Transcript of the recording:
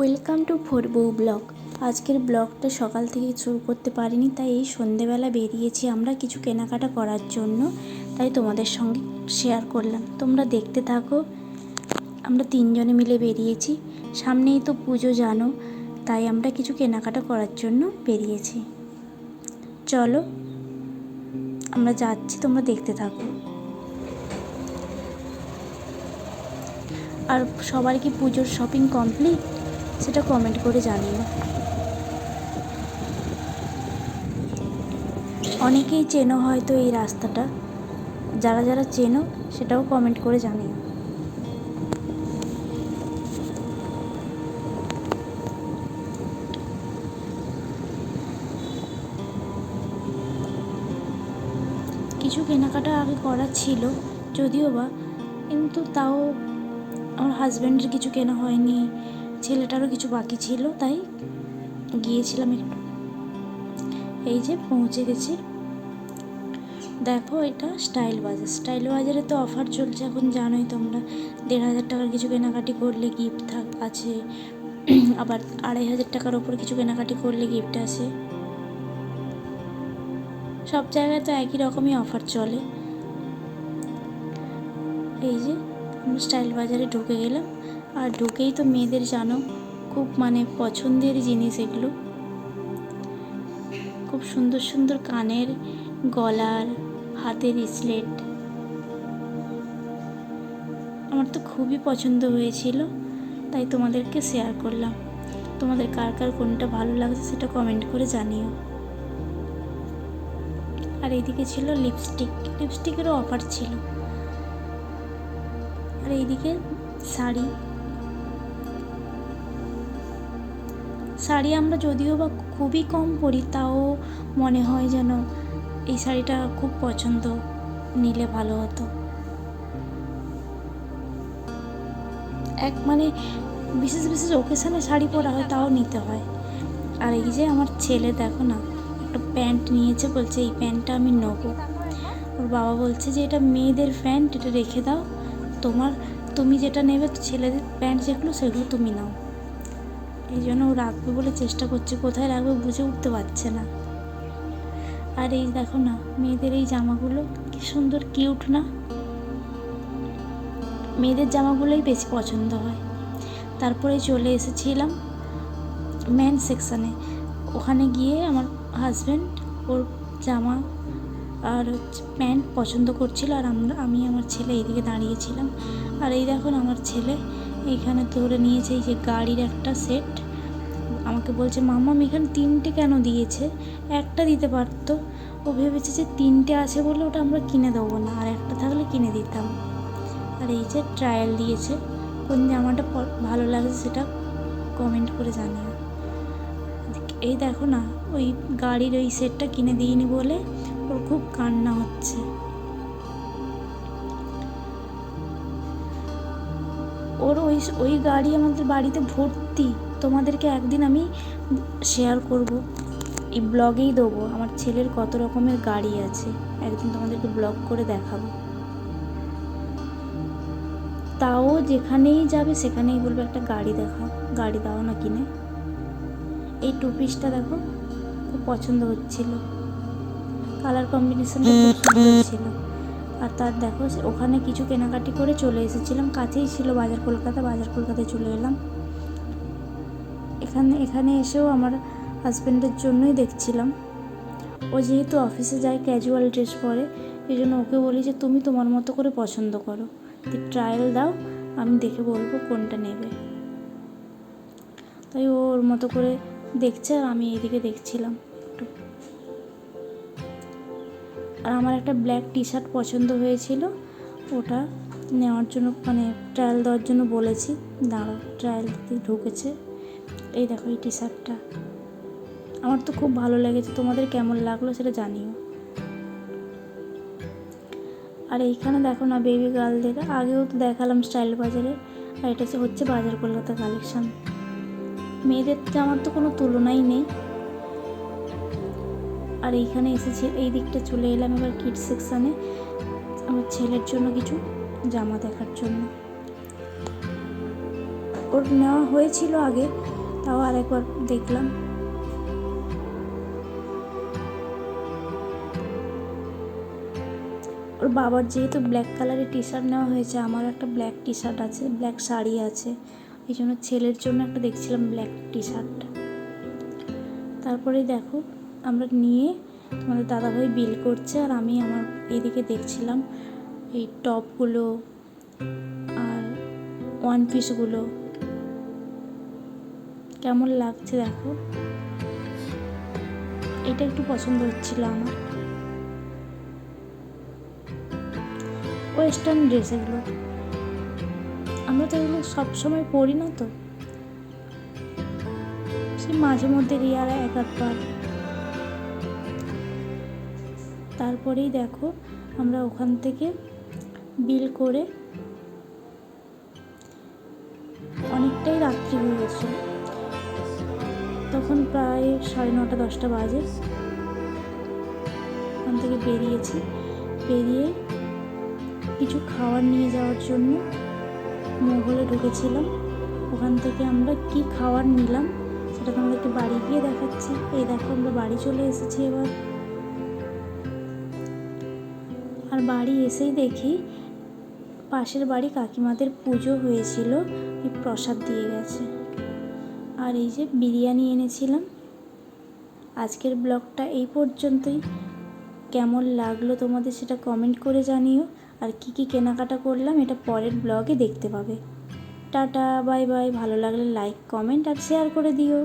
Welcome to four বউ blog. আজকের ব্লগটা সকাল থেকে শুরু করতে পারিনি, তাই এই সন্ধেবেলা বেরিয়েছি আমরা কিছু কেনাকাটা করার জন্য, তাই তোমাদের সঙ্গে শেয়ার করলাম। তোমরা দেখতে থাকো, আমরা তিনজনে মিলে বেরিয়েছি। সামনেই তো পুজো জানো, তাই আমরা কিছু কেনাকাটা করার জন্য বেরিয়েছি। চলো, আমরা যাচ্ছি, তোমরা দেখতে থাকো। আর সবার কি পুজোর শপিং কমপ্লিট সেটা কমেন্ট করে জানিও। অনেকেই চেনো হয়তো এই রাস্তাটা। যারা যারা চেনো, সেটাও কমেন্ট করে জানিও। কিছু কেনাকাটা আগে করা ছিল, যদিও বা, কিন্তু তাও আমার হাজব্যান্ডের কিছু কেনা হয়নি। ছেলেটারও কিছু বাকি ছিল, তাই গিয়েছিলাম একটু। এই যে পৌঁছে গেছি। দেখো এটা স্টাইল বাজার। স্টাইল বাজারে তো অফার চলছে এখন, জানোই তোমরা। দেড় হাজার টাকার কিছু কেনাকাটি করলে গিফট থাক, আছে। আবার আড়াই হাজার টাকার ওপর কিছু কেনাকাটি করলে গিফট আছে সব জায়গায় তো একই রকমই অফার চলে। এই যে আমরা স্টাইল বাজারে ঢুকে গেলাম। আর ঢুকেই তো মেয়েদের জানো, খুব মানে পছন্দের জিনিস এগুলো। খুব সুন্দর সুন্দর কানের গলার, হাতের স্লেট। আমার তো খুবই পছন্দ হয়েছিল, তাই তোমাদেরকে শেয়ার করলাম। তোমাদের কার কার কোনটা ভালো লাগছে সেটা কমেন্ট করে জানিও। আর এইদিকে ছিল লিপস্টিক লিপস্টিকেরও অফার ছিল। আর এইদিকে শাড়ি। শাড়ি আমরা যদিও বা খুবই কম পরি, তাও মনে হয় যেন এই শাড়িটা খুব পছন্দ, নিলে ভালো হতো। এক মানে বিশেষ বিশেষ ওকেশনে শাড়ি পরা হয়, তাও নিতে হয়। আর এই যে আমার ছেলে দেখো না, একটা প্যান্ট নিয়েছে, বলছে এই প্যান্টটা আমি নেব। ওর বাবা বলছে যে এটা মেয়েদের প্যান্ট, এটা রেখে দাও। তোমার, তুমি যেটা নেবে, ছেলেদের প্যান্ট যেগুলো, সেগুলো তুমি নাও। এই জন্য ও রাখবে বলে চেষ্টা করছে, কোথায় রাখবে বুঝে উঠতে পারছে না। আর এই দেখো না, মেয়েদের এই জামাগুলো, কি সুন্দর কিউট না? মেয়েদের জামাগুলোই বেশি পছন্দ হয়। তারপরে চলে এসেছিলাম ম্যান সেকশানে ওখানে গিয়ে আমার হাজব্যান্ড ওর জামা আর হচ্ছে প্যান্ট পছন্দ করছিল, আর আমরা, আমি আমার ছেলে এইদিকে দাঁড়িয়েছিলাম আর এই দেখুন আমার ছেলে এইখানে ধরে নিয়েছে এই যে গাড়ির একটা সেট। আমাকে বলছে মামা এখানে তিনটে কেন দিয়েছে? একটা দিতে পারতো। ও ভেবেছে যে তিনটে আছে বলে ওটা আমরা কিনে দেবো না, আর একটা থাকলে কিনে দিতাম। আর এই যে ট্রায়াল দিয়েছে, কোন জামাটা ভালো লাগছে সেটা কমেন্ট করে জানিও। এই দেখো না, ওই গাড়ির ওই সেটটা কিনে দিইনি বলে ওর খুব কান্না হচ্ছে। ওর ওই ওই গাড়ি আমাদের বাড়িতে ভর্তি। তোমাদেরকে একদিন আমি শেয়ার করব। এই ব্লগেই দেবো। আমার ছেলের কত রকমের গাড়ি আছে। একদিন তোমাদেরকে ব্লগ করে দেখাবো। তাও যেখানেই যাবে, সেখানেই বলবে একটা গাড়ি দেখাও। গাড়ি দাও না কিনে। এই টু পিসটা দেখো, খুব পছন্দ হচ্ছিল। কালার কম্বিনেশনটা খুব সুন্দর ছিল। আর তার দেখো ওখানে কিছু কেনাকাটি করে চলে এসেছিলাম। কাছেই ছিল বাজার কলকাতা, বাজার কলকাতায় চলে এলাম। এখানে এখানে এসেও আমার হাজব্যান্ডের জন্যই দেখছিলাম। ও যেহেতু অফিসে যায় ক্যাজুয়াল ড্রেস পরে, এই জন্য ওকে বলি যে, তুমি তোমার মতো করে পছন্দ করো। ট্রায়াল দাও, আমি দেখে বলব কোনটা নেবে। তাই ওর মতো করে দেখছে আর আমি এইদিকে দেখছিলাম। আর আমার একটা ব্ল্যাক টি শার্ট পছন্দ হয়েছিল। ওটা নেওয়ার জন্য মানে ট্রায়াল দেওয়ার জন্য বলেছি। দাঁড়াও ট্রায়াল দিতে ঢুকেছে। এই দেখো এই টি শার্টটা আমার তো খুব ভালো লেগেছে। তোমাদের কেমন লাগল সেটা জানিও। আর এইখানে দেখো না বেবি গার্লদের আগেও তো দেখালাম স্টাইল বাজারে। আর এটা হচ্ছে- বাজার কলকাতা কালেকশন মেয়েদের জামার তো কোনো তুলনাই নেই। আর এইখানে এসেছি, এই দিকটা চলে এলাম এবার কিডস সেকশানে আমার ছেলের জন্য কিছু জামা দেখার জন্য। ওর নেওয়া হয়েছিল আগে, তাও আরেকবার দেখলাম। ওর বাবার যেহেতু ব্ল্যাক কালারের টি শার্ট নেওয়া হয়েছে আমার একটা ব্ল্যাক টি শার্ট আছে ব্ল্যাক শাড়ি আছে, এই জন্য ছেলের জন্য একটা দেখছিলাম ব্ল্যাক টি শার্ট তারপরে দেখো আমরা নিয়ে তোমাদের দাদাভাই বিল করছে আর আমি আমার এদিকে দেখছিলাম এই টপগুলো আর ওয়ান পিসগুলো কেমন লাগছে দেখো? এটা একটু পছন্দ হচ্ছিল আমার। ওয়েস্টার্ন ড্রেস এগুলো। আমরা তো এগুলো সবসময় পরি না তো। সেই মাঝে মধ্যে রিয়ারা এক আধবার তারপরেই দেখো আমরা ওখান থেকে বিল করে অনেকটাই রাত্রি হয়ে গেছে। তখন প্রায় সাড়ে নটা, দশটা বাজে। ওখান থেকে বেরিয়েছি। বেরিয়ে কিছু খাবার নিয়ে যাওয়ার জন্য মোগলে ঢুকেছিলাম। ওখান থেকে আমরা কি খাবার নিলাম সেটা তোমাদেরকে বাড়ি গিয়ে দেখাচ্ছি। এই দেখো আমরা বাড়ি চলে এসেছি এবার। বাড়ি এসেই দেখি পাশের বাড়ি কাকিমাদের পুজো হয়েছিল প্রসাদ দিয়ে গেছে। আর এই যে বিরিয়ানি এনেছিলাম, আজকের ব্লগটা এই পর্যন্তই। কেমন লাগল তোমাদের সেটা কমেন্ট করে জানিও। আর কি কি কেনাকাটা করলাম এটা পরের ব্লগে দেখতে পাবে। Tata, bye bye. ভালো লাগলে লাইক কমেন্ট আর শেয়ার করে দিও।